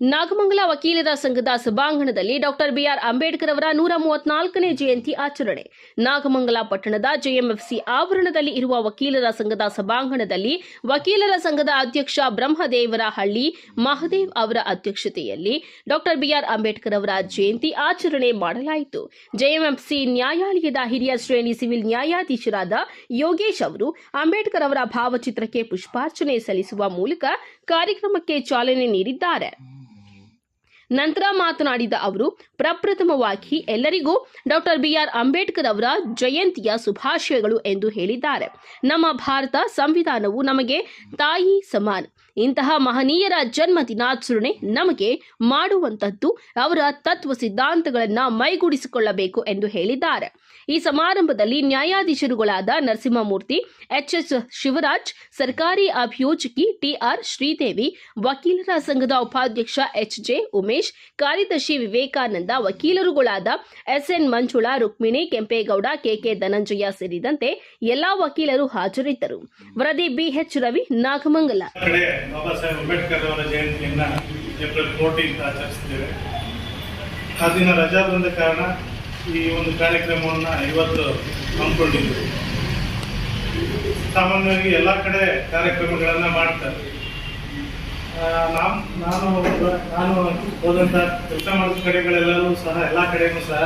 ನಾಗಮಂಗಲ ವಕೀಲರ ಸಂಘದ ಸಭಾಂಗಣದಲ್ಲಿ ಡಾಕ್ಟರ್ ಬಿಆರ್ ಅಂಬೇಡ್ಕರ್ ಅವರ ನೂರ ಮೂವತ್ನಾಲ್ಕನೇ ಜಯಂತಿ ಆಚರಣೆ. ನಾಗಮಂಗಲ ಪಟ್ಟಣದ ಜೆಎಂಎಫ್ಸಿ ಆವರಣದಲ್ಲಿ ಇರುವ ವಕೀಲರ ಸಂಘದ ಸಭಾಂಗಣದಲ್ಲಿ ವಕೀಲರ ಸಂಘದ ಅಧ್ಯಕ್ಷ ಬ್ರಹ್ಮದೇವರ ಹಳ್ಳಿ ಮಹದೇವ್ ಅವರ ಅಧ್ಯಕ್ಷತೆಯಲ್ಲಿ ಡಾಕ್ಟರ್ ಬಿಆರ್ ಅಂಬೇಡ್ಕರ್ ಅವರ ಜಯಂತಿ ಆಚರಣೆ ಮಾಡಲಾಯಿತು. ಜೆಎಂಎಫ್ಸಿ ನ್ಯಾಯಾಲಯದ ಹಿರಿಯ ಶ್ರೇಣಿ ಸಿವಿಲ್ ನ್ಯಾಯಾಧೀಶರಾದ ಯೋಗೇಶ್ ಅವರು ಅಂಬೇಡ್ಕರ್ ಅವರ ಭಾವಚಿತ್ರಕ್ಕೆ ಪುಷ್ಪಾರ್ಚನೆ ಸಲ್ಲಿಸುವ ಮೂಲಕ ಕಾರ್ಯಕ್ರಮಕ್ಕೆ ಚಾಲನೆ ನೀಡಿದ್ದಾರೆ. ನಂತರ ಮಾತನಾಡಿದ ಅವರು, ಪ್ರಪ್ರಥಮವಾಗಿ ಎಲ್ಲರಿಗೂ ಡಾಕ್ಟರ್ ಬಿಆರ್ ಅಂಬೇಡ್ಕರ್ ಅವರ ಜಯಂತಿಯ ಶುಭಾಶಯಗಳು ಎಂದು ಹೇಳಿದ್ದಾರೆ. ನಮ್ಮ ಭಾರತ ಸಂವಿಧಾನವು ನಮಗೆ ತಾಯಿ ಸಮಾನ. ಇಂತಹ ಮಹನೀಯರ ಜನ್ಮ ದಿನಾಚರಣೆ ನಮಗೆ ಮಾಡುವಂತದ್ದು ಅವರ ತತ್ವ ಸಿದ್ಧಾಂತಗಳನ್ನು ಮೈಗೂಡಿಸಿಕೊಳ್ಳಬೇಕು ಎಂದು ಹೇಳಿದ್ದಾರೆ. ಈ ಸಮಾರಂಭದಲ್ಲಿ ನ್ಯಾಯಾಧೀಶರುಗಳಾದ ನರಸಿಂಹಮೂರ್ತಿ, ಎಚ್ಎಸ್ ಶಿವರಾಜ್, ಸರ್ಕಾರಿ ಅಭಿಯೋಜಕಿ ಟಿಆರ್ ಶ್ರೀದೇವಿ, ವಕೀಲರ ಸಂಘದ ಉಪಾಧ್ಯಕ್ಷ ಎಚ್ಜೆ ಉಮೇಶ್ ಕಾರ್ಯದರ್ಶಿ ವಿವೇಕಾನಂದ, ವಕೀಲರುಗಳಾದ ಎಸ್ಎನ್ ಮಂಜುಳಾ, ರುಕ್ಮಿಣಿ ಕೆಂಪೇಗೌಡ, ಕೆಕೆ ಧನಂಜಯ ಸೇರಿದಂತೆ ಎಲ್ಲಾ ವಕೀಲರು ಹಾಜರಿದ್ದರು. ವರದಿ ಬಿಎಚ್ ರವಿ ನಾಗಮಂಗಲ. ಆ ದಿನ ರಜಾ ಬಂದ ಕಾರಣ ಈ ಒಂದು ಕಾರ್ಯಕ್ರಮವನ್ನು ಇವತ್ತು ಹಮ್ಮಿಕೊಂಡಿದ್ದೇವೆ. ಸಾಮಾನ್ಯವಾಗಿ ಎಲ್ಲ ಕಡೆ ಕಾರ್ಯಕ್ರಮಗಳನ್ನು ಮಾಡ್ತಾರೆ. ನಾನು ನಾನು ಹೋದಂತ ಕೆಲಸ ಮಾಡಿದ ಕಡೆಗಳೆಲ್ಲರೂ ಸಹ, ಎಲ್ಲ ಕಡೆಗೂ ಸಹ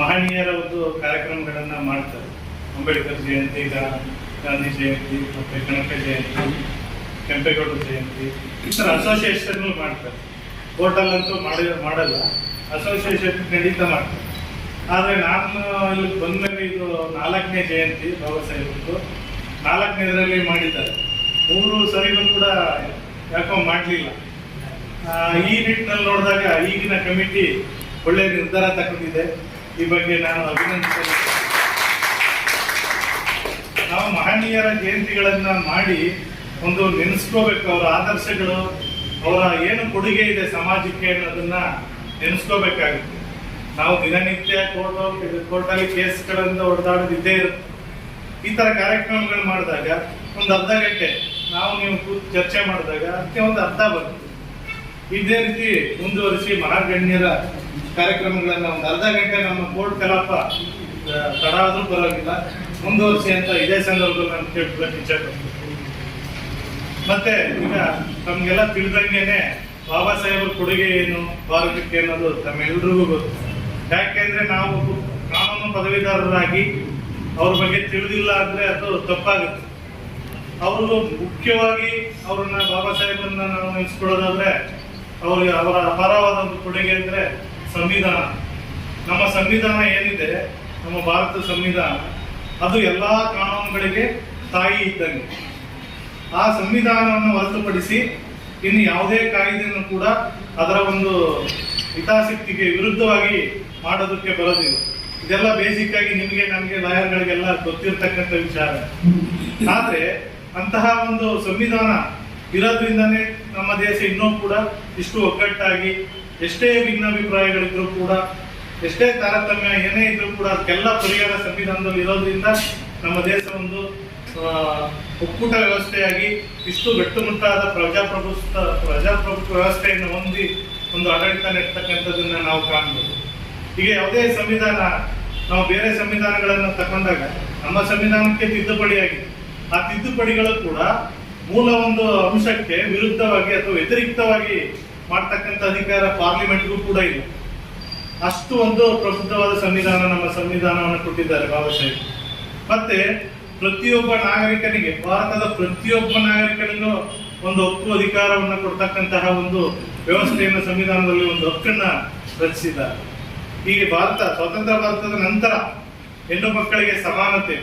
ಮಹನೀಯರ ಒಂದು ಕಾರ್ಯಕ್ರಮಗಳನ್ನ ಮಾಡ್ತಾರೆ. ಅಂಬೇಡ್ಕರ್ ಜಯಂತಿ, ಗಾಂಧಿ ಜಯಂತಿ, ಮತ್ತೆ ಗಣಕ ಜಯಂತಿ, ಕೆಂಪೇಗೌಡ ಜಯಂತಿ, ಈ ಥರ ಅಸೋಸಿಯೇಷನ್ ಮಾಡ್ತಾರೆ. ಹೋಟೆಲ್ ಅಂತೂ ಮಾಡಿ ಮಾಡಲ್ಲ ಅಸೋಸಿಯೇಷನ್ ಖಂಡಿತ ಮಾಡ್ತಾರೆ. ಆದರೆ ನಾನು ಇಲ್ಲಿ ಬಂದ್ಮೇಲೆ ಇದು ನಾಲ್ಕನೇ ಜಯಂತಿ, ಬಾಬಾ ಸಾಹೇಬ್ರದ್ದು. ನಾಲ್ಕನೇದರಲ್ಲಿ ಮಾಡಿದ್ದಾರೆ. ಮೂರು ಸರಿನೂ ಕೂಡ ಯಾಕೋ ಮಾಡಲಿಲ್ಲ. ಈ ನಿಟ್ಟಿನಲ್ಲಿ ನೋಡಿದಾಗ ಈಗಿನ ಕಮಿಟಿ ಒಳ್ಳೆಯ ನಿರ್ಧಾರ ತಗೊಂಡಿದೆ. ಈ ಬಗ್ಗೆ ನಾನು ಅಭಿನಂದಿಸಲು ನಾವು ಮಹನೀಯರ ಜಯಂತಿಗಳನ್ನ ಮಾಡಿ ಒಂದು ನೆನೆಸ್ಕೋಬೇಕು. ಅವರ ಆದರ್ಶಗಳು, ಅವರ ಏನು ಕೊಡುಗೆ ಇದೆ ಸಮಾಜಕ್ಕೆ ಅನ್ನೋದನ್ನ ನೆನೆಸ್ಕೋಬೇಕಾಗುತ್ತೆ. ನಾವು ದಿನನಿತ್ಯ ಕೋರ್ಟ್ ಕೋರ್ಟಲ್ಲಿ ಕೇಸ್ಗಳಿಂದ ಹೊಡೆದಾಡೋದು ಇದ್ದೇ ಇರುತ್ತೆ. ಈ ತರ ಕಾರ್ಯಕ್ರಮಗಳು ಮಾಡಿದಾಗ ಒಂದು ಅರ್ಧ ಗಂಟೆ ನಾವು ನೀವು ಕೂತು ಚರ್ಚೆ ಮಾಡಿದಾಗ ಅದಕ್ಕೆ ಒಂದು ಅರ್ಥ ಬರ್ತದೆ ಇದೇ ರೀತಿ ಮುಂದುವರಿಸಿ ಮಹಾಗಣ್ಯರ ಕಾರ್ಯಕ್ರಮಗಳನ್ನು ಒಂದು ಅರ್ಧ ಗಂಟೆ ನಮ್ಮ ಕೋರ್ಟ್ ಕಲಾಪ ತಡ ಆದರೂ ಪರವಾಗಿಲ್ಲ. ಮುಂದುವರಿಸಿ ಅಂತ ಇದೇ ಸಂದರ್ಭದಲ್ಲಿ ನಾನು ಕೇಳ್ಕೊಳ್ಳೋಕೆ ಇಚ್ಛೆ ಮತ್ತೆ ಈಗ ತಮ್ಗೆಲ್ಲ ತಿಳಿದಂಗೆನೆ ಬಾಬಾ ಸಾಹೇಬ್ರ ಕೊಡುಗೆ ಏನು, ಭಾರತಕ್ಕೆ ಅನ್ನೋದು ತಮ್ಮೆಲ್ರಿಗೂ ಗೊತ್ತು. ಯಾಕೆಂದ್ರೆ ನಾವು ಕಾನೂನು ಪದವೀಧರರಾಗಿ ಅವ್ರ ಬಗ್ಗೆ ತಿಳಿದಿಲ್ಲ ಅಂದ್ರೆ ಅದು ತಪ್ಪಾಗುತ್ತೆ. ಅವರು ಮುಖ್ಯವಾಗಿ ಅವ್ರನ್ನ ಬಾಬಾ ಸಾಹೇಬನ್ನ ನಾವು ನೆನೆಸ್ಕೊಳ್ಳೋದಾದ್ರೆ, ಅವ್ರಿಗೆ ಅವರ ಅಪಾರವಾದ ಒಂದು ಕೊಡುಗೆ ಅಂದ್ರೆ ಸಂವಿಧಾನ. ನಮ್ಮ ಸಂವಿಧಾನ ಏನಿದೆ, ನಮ್ಮ ಭಾರತದ ಸಂವಿಧಾನ, ಅದು ಎಲ್ಲಾ ಕಾನೂನುಗಳಿಗೆ ತಾಯಿ ಇದ್ದಂಗೆ. ಆ ಸಂವಿಧಾನವನ್ನು ಹೊರತುಪಡಿಸಿ ಇನ್ನು ಯಾವುದೇ ಕಾಯ್ದೆಯನ್ನು ಕೂಡ ಅದರ ಒಂದು ಹಿತಾಸಕ್ತಿಗೆ ವಿರುದ್ಧವಾಗಿ ಮಾಡೋದಕ್ಕೆ ಬರೋದಿಲ್ಲ. ಇದೆಲ್ಲ ಬೇಸಿಕ್ ಆಗಿ ನಿಮಗೆ, ನಮಗೆ ಲಾಯರ್ಗಳಿಗೆಲ್ಲ ಗೊತ್ತಿರ್ತಕ್ಕಂಥ ವಿಚಾರ. ಆದ್ರೆ ಅಂತಹ ಒಂದು ಸಂವಿಧಾನ ಇರೋದ್ರಿಂದನೇ ನಮ್ಮ ದೇಶ ಇನ್ನೂ ಕೂಡ ಇಷ್ಟು ಒಗ್ಗಟ್ಟಾಗಿ, ಎಷ್ಟೇ ಭಿನ್ನಾಭಿಪ್ರಾಯಗಳಿದ್ರು ಕೂಡ, ಎಷ್ಟೇ ತಾರತಮ್ಯ ಏನೇ ಇದ್ರೂ ಕೂಡ ಅದಕ್ಕೆಲ್ಲ ಪರಿಹಾರ ಸಂವಿಧಾನದಲ್ಲಿ ಇರೋದ್ರಿಂದ ನಮ್ಮ ದೇಶ ಒಂದು ಒಕ್ಕೂಟ ವ್ಯವಸ್ಥೆಯಾಗಿ ಇಷ್ಟು ಗಟ್ಟುಮುಟ್ಟಾದ ಪ್ರಜಾಪ್ರಭುತ್ವ ಪ್ರಜಾಪ್ರಭುತ್ವ ವ್ಯವಸ್ಥೆಯನ್ನು ಹೊಂದಿ ಒಂದು ಆಡಳಿತ ನೆಡ್ತಕ್ಕಂಥದ್ದನ್ನ ನಾವು ಕಾಣ್ಬೋದು. ಈಗ ಯಾವುದೇ ಸಂವಿಧಾನ, ನಾವು ಬೇರೆ ಸಂವಿಧಾನಗಳನ್ನು ತಗೊಂಡಾಗ ನಮ್ಮ ಸಂವಿಧಾನಕ್ಕೆ ತಿದ್ದುಪಡಿಯಾಗಿದೆ ಆ ತಿದ್ದುಪಡಿಗಳು ಕೂಡ ಮೂಲ ಒಂದು ಅಂಶಕ್ಕೆ ವಿರುದ್ಧವಾಗಿ ಅಥವಾ ವ್ಯತಿರಿಕ್ತವಾಗಿ ಮಾಡ್ತಕ್ಕಂಥ ಅಧಿಕಾರ ಪಾರ್ಲಿಮೆಂಟ್ಗೂ ಕೂಡ ಇಲ್ಲ. ಅಷ್ಟು ಒಂದು ಪ್ರಬುದ್ಧವಾದ ಸಂವಿಧಾನ, ನಮ್ಮ ಸಂವಿಧಾನವನ್ನು ಕೊಟ್ಟಿದ್ದಾರೆ ಬಾಬಾ ಸಾಹೇಬ್. ಮತ್ತೆ ಪ್ರತಿಯೊಬ್ಬ ನಾಗರಿಕನಿಗೆ, ಭಾರತದ ಪ್ರತಿಯೊಬ್ಬ ನಾಗರಿಕನಿಗೂ ಒಂದು ಹಕ್ಕು, ಅಧಿಕಾರವನ್ನು ಕೊಡ್ತಕ್ಕಂತಹ ಒಂದು ವ್ಯವಸ್ಥೆಯನ್ನು ಸಂವಿಧಾನದಲ್ಲಿ ಒಂದು ಹಕ್ಕನ್ನ ರಚಿಸಿದ್ದಾರೆ. ಹೀಗೆ ಭಾರತ, ಸ್ವತಂತ್ರ ಭಾರತದ ನಂತರ ಹೆಣ್ಣು ಮಕ್ಕಳಿಗೆ ಸಮಾನತೆ